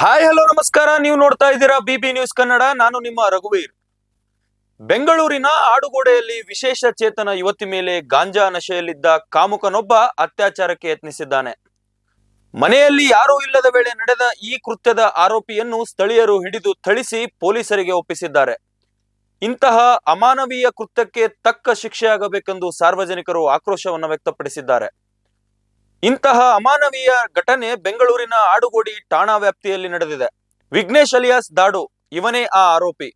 Hi hello ನಮಸ್ಕಾರ. ನೀವು ನೋಡ್ತಾ ಇದ್ದೀರಾ ಬಿಬಿ ನ್ಯೂಸ್ ಕನ್ನಡ. ನಾನು ನಿಮ್ಮ ರಘುವೀರ್. ಬೆಂಗಳೂರಿನ ಆಡುಗೋಡೆಯಲ್ಲಿ ವಿಶೇಷ ಚೇತನ ಯುವತಿ ಮೇಲೆ ಗಾಂಜಾ ನಶೆಯಲ್ಲಿದ್ದ ಕಾಮುಕನೊಬ್ಬ ಅತ್ಯಾಚಾರಕ್ಕೆ ಯತ್ನಿಸಿದ್ದಾನೆ. ಮನೆಯಲ್ಲಿ ಯಾರೂ ಇಲ್ಲದ ವೇಳೆ ನಡೆದ ಈ ಕೃತ್ಯದ ಆರೋಪಿಯನ್ನು ಸ್ಥಳೀಯರು ಹಿಡಿದು ಥಳಿಸಿ ಪೊಲೀಸರಿಗೆ ಒಪ್ಪಿಸಿದ್ದಾರೆ. ಇಂತಹ ಅಮಾನವೀಯ ಕೃತ್ಯಕ್ಕೆ ತಕ್ಕ ಶಿಕ್ಷೆಯಾಗಬೇಕೆಂದು ಸಾರ್ವಜನಿಕರು ಆಕ್ರೋಶವನ್ನು ವ್ಯಕ್ತಪಡಿಸಿದ್ದಾರೆ. ಇಂತಹ ಅಮಾನವೀಯ ಘಟನೆ ಬೆಂಗಳೂರಿನ ಆಡುಗೋಡಿ ಠಾಣಾ ವ್ಯಾಪ್ತಿಯಲ್ಲಿ ನಡೆದಿದೆ. ವಿಘ್ನೇಶ್ ಅಲಿಯಾಸ್ ದಾಡು, ಇವನೇ ಆ ಆರೋಪಿ.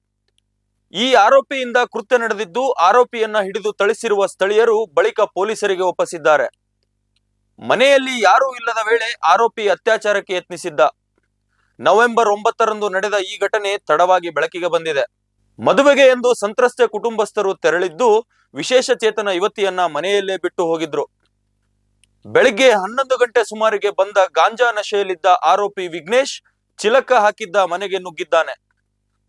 ಈ ಆರೋಪಿಯಿಂದ ಕೃತ್ಯ ನಡೆದಿದ್ದು ಆರೋಪಿಯನ್ನ ಹಿಡಿದು ಥಳಿಸಿರುವ ಸ್ಥಳೀಯರು ಬಳಿಕ ಪೊಲೀಸರಿಗೆ ಒಪ್ಪಿಸಿದ್ದಾರೆ. ಮನೆಯಲ್ಲಿ ಯಾರೂ ಇಲ್ಲದ ವೇಳೆ ಆರೋಪಿ ಅತ್ಯಾಚಾರಕ್ಕೆ ಯತ್ನಿಸಿದ್ದ. ನವೆಂಬರ್ ಒಂಬತ್ತರಂದು ನಡೆದ ಈ ಘಟನೆ ತಡವಾಗಿ ಬೆಳಕಿಗೆ ಬಂದಿದೆ. ಮದುವೆಗೆ ಎಂದು ಸಂತ್ರಸ್ತೆ ಕುಟುಂಬಸ್ಥರು ತೆರಳಿದ್ದು, ವಿಶೇಷ ಚೇತನ ಯುವತಿಯನ್ನ ಮನೆಯಲ್ಲೇ ಬಿಟ್ಟು ಹೋಗಿದ್ರು. ಬೆಳಿಗ್ಗೆ ಹನ್ನೊಂದು ಗಂಟೆ ಸುಮಾರಿಗೆ ಬಂದ ಗಾಂಜಾ ನಶೆಯಲ್ಲಿದ್ದ ಆರೋಪಿ ವಿಘ್ನೇಶ್ ಚಿಲಕ ಹಾಕಿದ್ದ ಮನೆಗೆ ನುಗ್ಗಿದ್ದಾನೆ.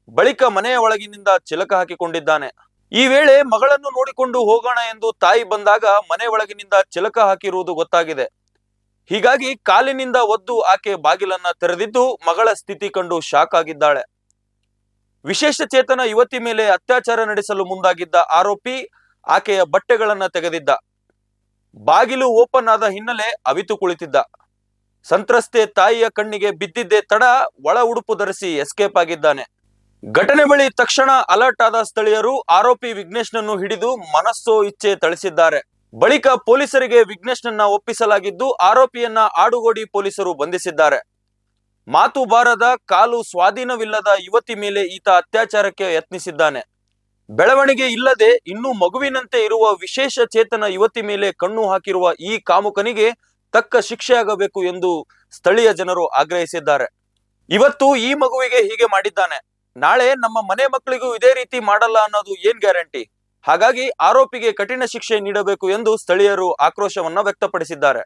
ಬಳಿಕ ಮನೆಯ ಒಳಗಿನಿಂದ ಚಿಲಕ ಹಾಕಿಕೊಂಡಿದ್ದಾನೆ. ಈ ವೇಳೆ ಮಗಳನ್ನು ನೋಡಿಕೊಂಡು ಹೋಗೋಣ ಎಂದು ತಾಯಿ ಬಂದಾಗ ಮನೆ ಒಳಗಿನಿಂದ ಚಿಲಕ ಹಾಕಿರುವುದು ಗೊತ್ತಾಗಿದೆ. ಹೀಗಾಗಿ ಕಾಲಿನಿಂದ ಒದ್ದು ಆಕೆ ಬಾಗಿಲನ್ನ ತೆರೆದಿದ್ದು ಮಗಳ ಸ್ಥಿತಿ ಕಂಡು ಶಾಕ್ ಆಗಿದ್ದಾಳೆ. ವಿಶೇಷ ಚೇತನ ಯುವತಿ ಮೇಲೆ ಅತ್ಯಾಚಾರ ನಡೆಸಲು ಮುಂದಾಗಿದ್ದ ಆರೋಪಿ ಆಕೆಯ ಬಟ್ಟೆಗಳನ್ನ ತೆಗೆದಿದ್ದ. ಬಾಗಿಲು ಓಪನ್ ಆದ ಹಿನ್ನೆಲೆ ಅವಿತು ಕುಳಿತಿದ್ದ. ಸಂತ್ರಸ್ತೆ ತಾಯಿಯ ಕಣ್ಣಿಗೆ ಬಿದ್ದಿದ್ದೇ ತಡ ಒಳ ಉಡುಪು ಧರಿಸಿ ಎಸ್ಕೇಪ್ ಆಗಿದ್ದಾನೆ. ಘಟನೆ ಬಳಿ ತಕ್ಷಣ ಅಲರ್ಟ್ ಆದ ಸ್ಥಳೀಯರು ಆರೋಪಿ ವಿಘ್ನೇಶ್ನನ್ನು ಹಿಡಿದು ಮನಸ್ಸೋ ಇಚ್ಛೆ ಥಳಿಸಿದ್ದಾರೆ. ಬಳಿಕ ಪೊಲೀಸರಿಗೆ ವಿಘ್ನೇಶ್ನನ್ನ ಒಪ್ಪಿಸಲಾಗಿದ್ದು ಆರೋಪಿಯನ್ನ ಆಡುಗೋಡಿ ಪೊಲೀಸರು ಬಂಧಿಸಿದ್ದಾರೆ. ಮಾತು ಬಾರದ ಕಾಲು ಸ್ವಾಧೀನವಿಲ್ಲದ ಯುವತಿ ಮೇಲೆ ಈತ ಅತ್ಯಾಚಾರಕ್ಕೆ ಯತ್ನಿಸಿದ್ದಾನೆ. ಬೆಳವಣಿಗೆ ಇಲ್ಲದೆ ಇನ್ನೂ ಮಗುವಿನಂತೆ ಇರುವ ವಿಶೇಷ ಚೇತನ ಯುವತಿ ಮೇಲೆ ಕಣ್ಣು ಹಾಕಿರುವ ಈ ಕಾಮುಕನಿಗೆ ತಕ್ಕ ಶಿಕ್ಷೆಯಾಗಬೇಕು ಎಂದು ಸ್ಥಳೀಯ ಜನರು ಆಗ್ರಹಿಸಿದ್ದಾರೆ. ಇವತ್ತು ಈ ಮಗುವಿಗೆ ಹೀಗೆ ಮಾಡಿದ್ದಾನೆ. ನಾಳೆ ನಮ್ಮ ಮನೆ ಮಕ್ಕಳಿಗೂ ಇದೇ ರೀತಿ ಮಾಡಲ್ಲ ಅನ್ನೋದು ಏನ್ ಗ್ಯಾರಂಟಿ? ಹಾಗಾಗಿ ಆರೋಪಿಗೆ ಕಠಿಣ ಶಿಕ್ಷೆ ನೀಡಬೇಕು ಎಂದು ಸ್ಥಳೀಯರು ಆಕ್ರೋಶವನ್ನ ವ್ಯಕ್ತಪಡಿಸಿದ್ದಾರೆ.